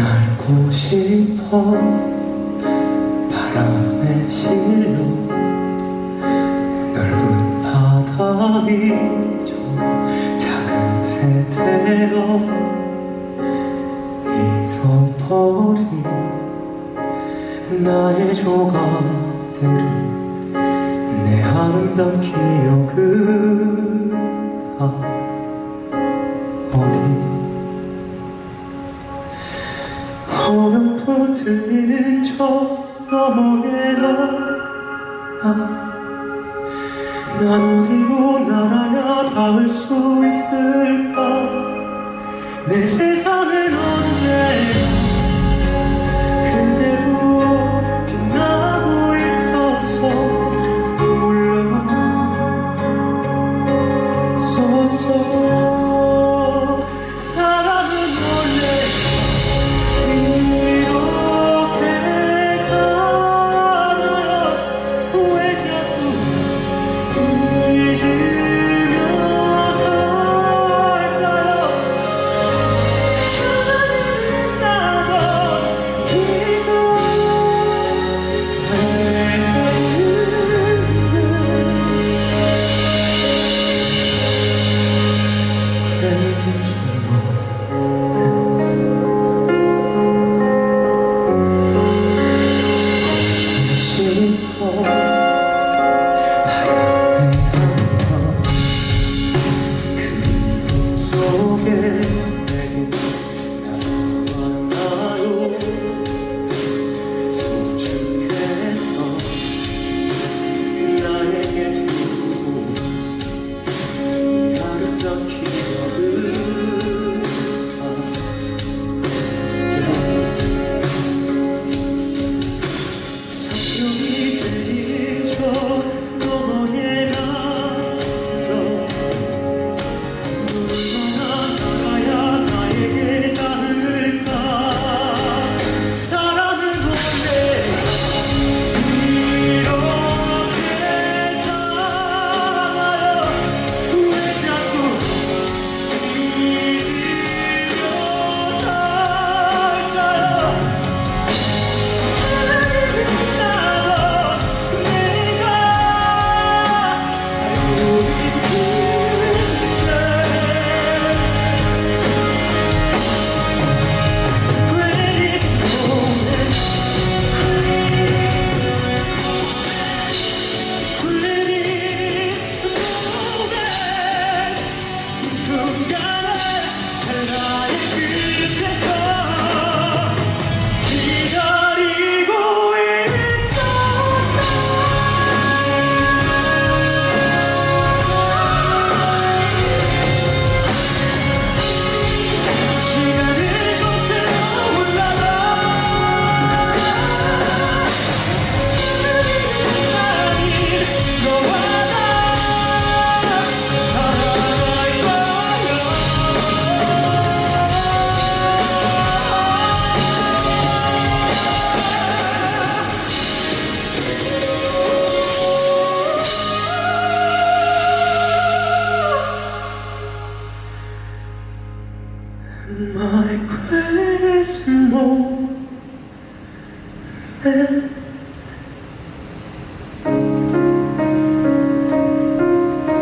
알고 싶어 바람에 실로 넓은 바다 위저 작은 새 되어 잃어버린 나의 조각들은 내 아름다운 기억을 다 소름 터트리는 저 너머의 너난 어디로 날아야 닿을 수 있을까 내 세상은 언제나 Oh, oh, oh. toques. Evet.